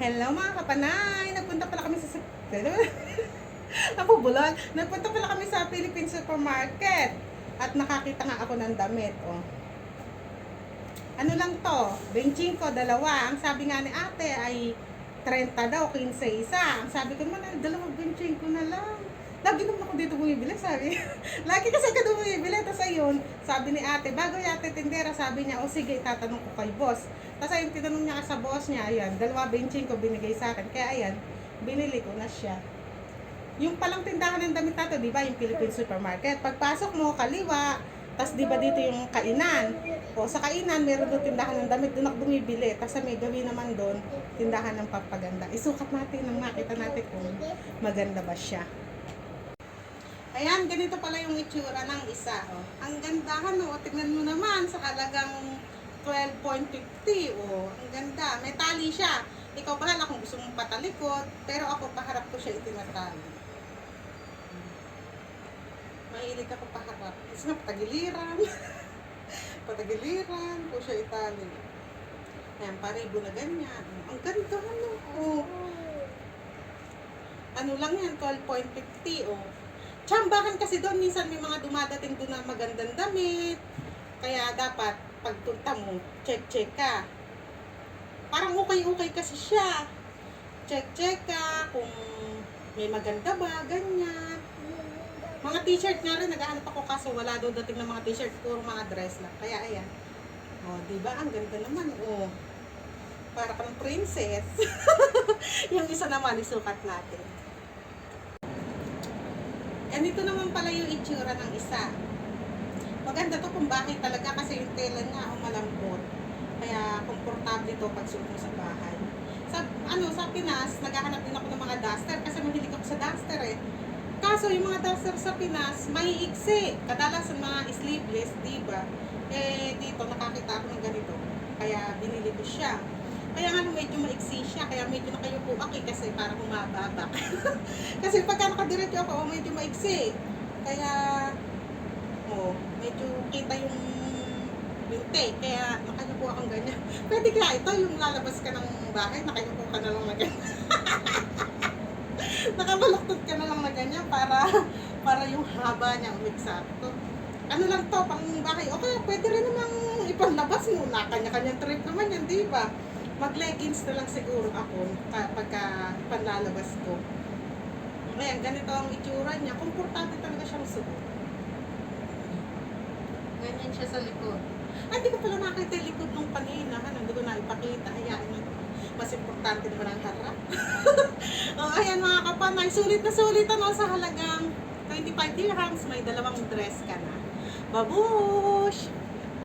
Hello mga kapanay! Nagpunta pala kami sa... Napubulol. Nagpunta pala kami sa Philippine Supermarket. At nakakita nga ako ng damit. Oh. Ano lang to? Benching ko, dalawa. Ang sabi nga ni ate ay 30 daw, 15 isa. Ang sabi ko naman, ay, dalawang benching ko na lang. Lagi naman ako dito bumibili, sabi. Lagi kasi ako bumibili. Tapos ayun, sabi ni ate, bago yung ate tindera, sabi niya, o sige, tatanong ko kay boss. Tapos ayun, tinanong niya sa boss niya, ayan, dalawa benching ko binigay sa akin. Kaya ayan, binili ko na siya. Yung palang tindahan ng damit nato, di ba, yung Philippine Supermarket. Pagpasok mo, kaliwa, tapos di ba dito yung kainan. O sa kainan, meron doon tindahan ng damit, doon ako bumibili. Tapos may gawin naman doon, tindahan ng papaganda. Isukat natin nang makita natin kung maganda ba siya. Ayan, ganito pala yung itsura ng isa. Oh. Ang gandahan, oh. Tingnan mo naman sa halagang 12.50. Oh, ang ganda. May tali siya. Ikaw bahala kung gusto mong patalikod, pero ako paharap ko siya itinatali. Mahilig ako paharap. Kasi nga patagiliran. patagiliran ko siya itali. Ayan, paribo na ganyan. Ang ganda, ano. Oh. Ano lang yan, 12.50. Oh. Tsambahan kasi doon, minsan may mga dumadating doon na magandang damit. Kaya dapat, pagpunta mo, check-check ka. Parang okay-okay kasi siya. Check-check ka kung may maganda ba, ganyan. Mga t-shirt nga rin, naghahanap ako kaso wala daw dating ng mga t-shirt, puro mga dress lang. Kaya ayan. Oh, di ba? Ang ganda naman. Oh. Para kang princess. yung isa naman, isukat natin. Ganito naman pala yung itsura ng isa. Maganda to kung bakit talaga kasi yung tela niya ang malambot. Kaya komportable to pag suot mo sa bahay. Sa, ano, sa Pinas, naghahanap din ako ng mga duster kasi mahilig ako sa duster eh. Kaso yung mga duster sa Pinas, may iksi. Kadalasan mga sleeveless, di ba? Eh, dito nakakita ako ng ganito. Kaya binili ko siya. Kaya nga medyo maiksi siya, kaya medyo nakayupo ako eh, kasi parang humababa. kasi pagka nakadiretso ako, oh, medyo maiksi. Kaya, oh, medyo kita yung binte. Kaya nakayupo akong ganyan. Pwede kaya ito, yung lalabas ka ng bahay, nakayupo ka na lang na ganyan. Nakabalaktot ka na lang na ganyan para para yung haba niya umiksakto. Ano lang to, pang bahay. Okay, pwede rin namang ipanlabas mo na kanya-kanyang trip naman yan, di ba? Mag-leggings na lang siguro ako ka- pagka panlalabas ko. Ayan, ganito ang itsura niya. Komportable talaga siyang suot. Ganyan siya sa likod. Ay, di ko pala nakita yung likod nung kanina. Ano, hindi ko na ipakita. Hayaan niyo. Mas importante naman ang harap. oh, ayan mga kapanay. Sulit na sulit ano sa halagang 25 dirhams. May dalawang dress ka na. Babush!